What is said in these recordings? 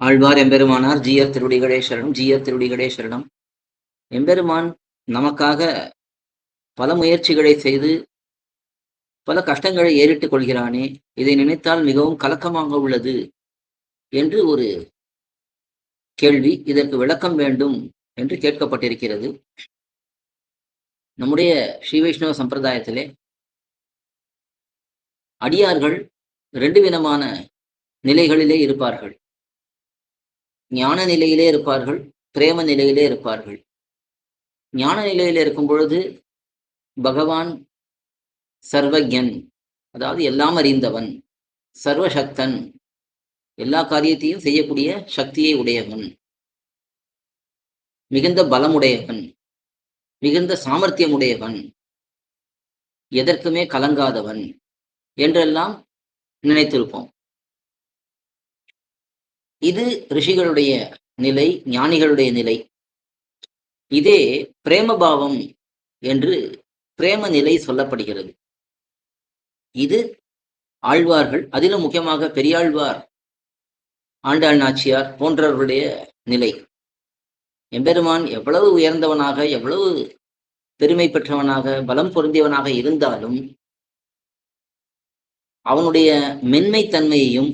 ஆழ்வார் எம்பெருமானார் ஜீயர் திருடிகளே சரணம் ஜீயர் எம்பெருமான் நமக்காக பல முயற்சிகளை செய்து பல கஷ்டங்களை ஏறிட்டுக் கொள்கிறானே இதை நினைத்தால் மிகவும் கலக்கமாக உள்ளது என்று ஒரு கேள்வி இதற்கு விளக்கம் வேண்டும் என்று கேட்கப்பட்டிருக்கிறது. நம்முடைய ஸ்ரீ வைஷ்ணவ சம்பிரதாயத்திலே அடியார்கள் ரெண்டு விதமான நிலைகளிலே இருப்பார்கள். ஞான நிலையிலே இருப்பார்கள் பிரேம நிலையிலே இருப்பார்கள். ஞான நிலையில் இருக்கும் பொழுது பகவான் சர்வஜன் அதாவது எல்லாம் அறிந்தவன் சர்வசக்தன் எல்லா காரியத்தையும் செய்யக்கூடிய சக்தியை உடையவன் மிகுந்த பலமுடையவன் மிகுந்த சாமர்த்தியம் உடையவன் எதற்குமே கலங்காதவன் என்றெல்லாம் நினைத்திருப்போம். இது ரிஷிகளுடைய நிலை ஞானிகளுடைய நிலை. இதே பிரேமபாவம் என்று பிரேம நிலை சொல்லப்படுகிறது. இது ஆழ்வார்கள் அதிலும் முக்கியமாக பெரியாழ்வார் ஆண்டாள் நாச்சியார் போன்றவர்களுடைய நிலை. எம்பெருமான் எவ்வளவு உயர்ந்தவனாக எவ்வளவு பெருமை பெற்றவனாக பலம் பொருந்தியவனாக இருந்தாலும் அவனுடைய மென்மைத்தன்மையையும்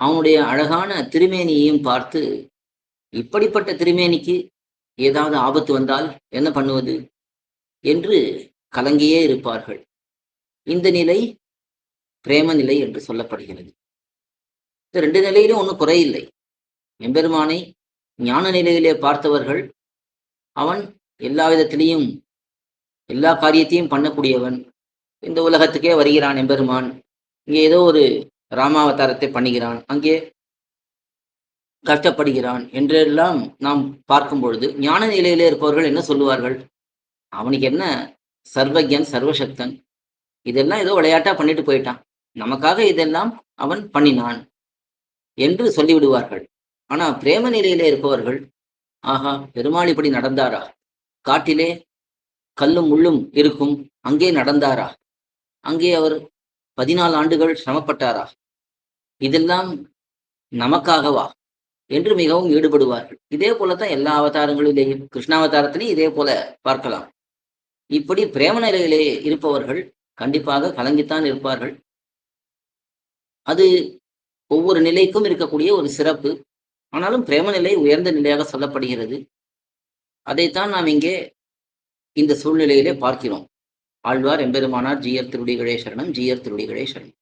அவனுடைய அழகான திருமேனியையும் பார்த்து இப்படிப்பட்ட திருமேனிக்கு ஏதாவது ஆபத்து வந்தால் என்ன பண்ணுவது? என்று கலங்கியே இருப்பார்கள். இந்த நிலை பிரேம நிலை என்று சொல்லப்படுகிறது. இந்த ரெண்டு நிலையிலும் ஒன்றும் குறையில்லை. எம்பெருமானை ஞான நிலையிலே பார்த்தவர்கள் அவன் எல்லா விதத்திலையும் எல்லா காரியத்தையும் பண்ணக்கூடியவன். இந்த உலகத்துக்கே வருகிறான் எம்பெருமான். இங்கே ஏதோ ஒரு ராமாவதாரத்தை பண்ணுகிறான். அங்கே கஷ்டப்படுகிறான். என்றெல்லாம் நாம் பார்க்கும் பொழுது ஞான நிலையிலே இருப்பவர்கள் என்ன சொல்லுவார்கள்? அவனுக்கு என்ன? சர்வஜன் சர்வசக்தன். இதெல்லாம் ஏதோ விளையாட்டா பண்ணிட்டு போயிட்டான். நமக்காக இதெல்லாம் அவன் பண்ணினான் என்று சொல்லிவிடுவார்கள். ஆனா பிரேம நிலையிலே இருப்பவர்கள் ஆஹா பெருமாள் இப்படி நடந்தாரா? காட்டிலே கல்லும் முள்ளும் இருக்கும். அங்கே நடந்தாரா? அங்கே அவர் பதினாலு ஆண்டுகள் சிரமப்பட்டாரா? இதெல்லாம் நமக்காகவா என்று மிகவும் ஈடுபடுவார்கள். இதே போலத்தான் எல்லா அவதாரங்களிலேயும் கிருஷ்ணாவதாரத்திலையும் இதே போல பார்க்கலாம். இப்படி பிரேம நிலையிலே இருப்பவர்கள் கண்டிப்பாக கலங்கித்தான் இருப்பார்கள். அது ஒவ்வொரு நிலைக்கும் இருக்கக்கூடிய ஒரு சிறப்பு. ஆனாலும் பிரேம நிலை உயர்ந்த நிலையாக சொல்லப்படுகிறது. அதைத்தான் நாம் இங்கே இந்த சூழ்நிலையிலே பார்க்கிறோம். ஆழ்வார் எம்பெருமானார் ஜீயர் திருடிகளே சரணம் ஜீயர் திருடிகளே சரணம்